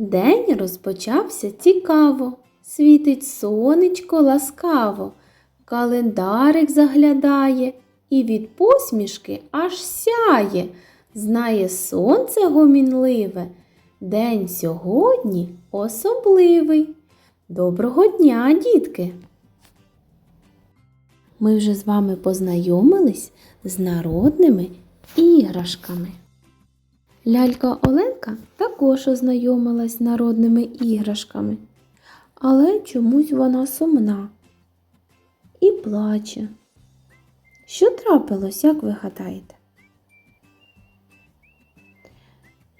День розпочався цікаво, світить сонечко ласкаво, календарик заглядає і від посмішки аж сяє. Знає сонце гомінливе, день сьогодні особливий. Доброго дня, дітки! Ми вже з вами познайомились з народними іграшками. Лялька Оленка також ознайомилась з народними іграшками, але чомусь вона сумна і плаче. Що трапилось, як ви гадаєте?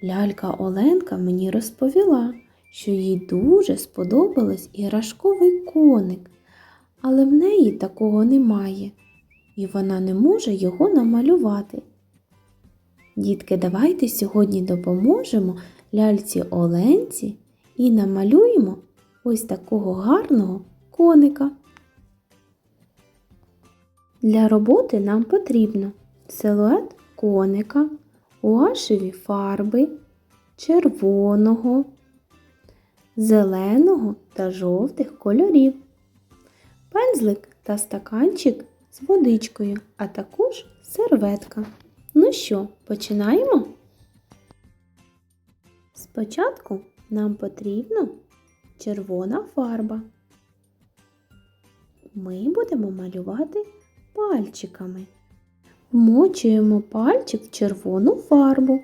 Лялька Оленка мені розповіла, що їй дуже сподобалось іграшковий коник, але в неї такого немає, і вона не може його намалювати. Дітки, давайте сьогодні допоможемо ляльці Оленці і намалюємо ось такого гарного коника. Для роботи нам потрібно силует коника, гуашеві фарби, червоного, зеленого та жовтих кольорів, пензлик та стаканчик з водичкою, а також серветка. Ну що, починаємо? Спочатку нам потрібна червона фарба. Ми будемо малювати пальчиками. Вмочуємо пальчик в червону фарбу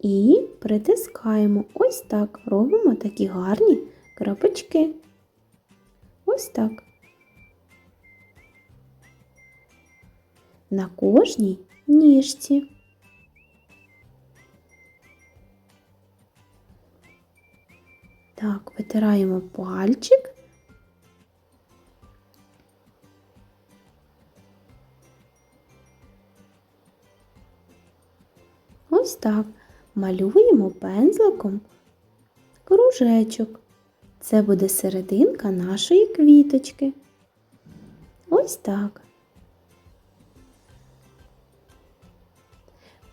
і притискаємо ось так. Робимо такі гарні крапочки. Ось так. На кожній ніжці. Так, витираємо пальчик. Ось так. Малюємо пензликом кружечок. Це буде серединка нашої квіточки. Ось так.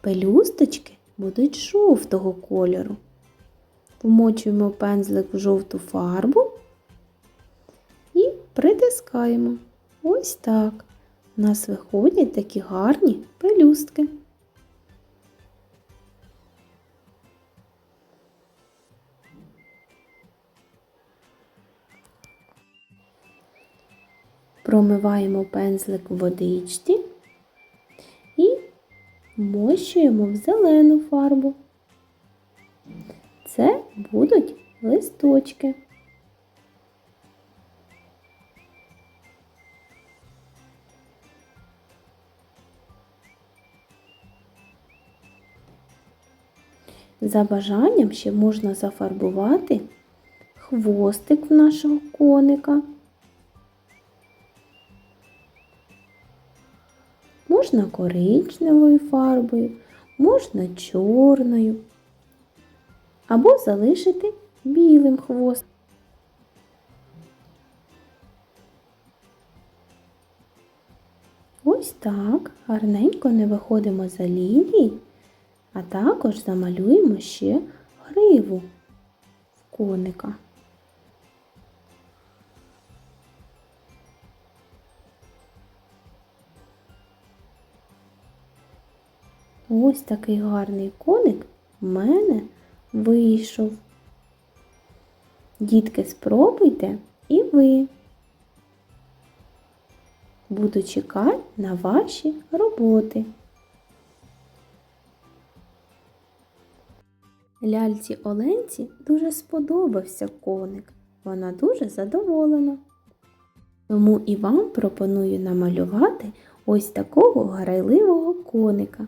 Пелюсточки будуть жовтого кольору. Вмочуємо пензлик в жовту фарбу і притискаємо. Ось так. У нас виходять такі гарні пелюстки. Промиваємо пензлик в водичці вмощуємо в зелену фарбу. Це будуть листочки. За бажанням ще можна зафарбувати хвостик в нашого коника. Можна коричневою фарбою, можна чорною, або залишити білим хвост. Ось так гарненько не виходимо за лінії, а також замалюємо ще гриву в коника. Ось такий гарний коник в мене вийшов. Дітки, спробуйте і ви. Буду чекати на ваші роботи. Ляльці Оленці дуже сподобався коник. Вона дуже задоволена. Тому і вам пропоную намалювати ось такого грайливого коника.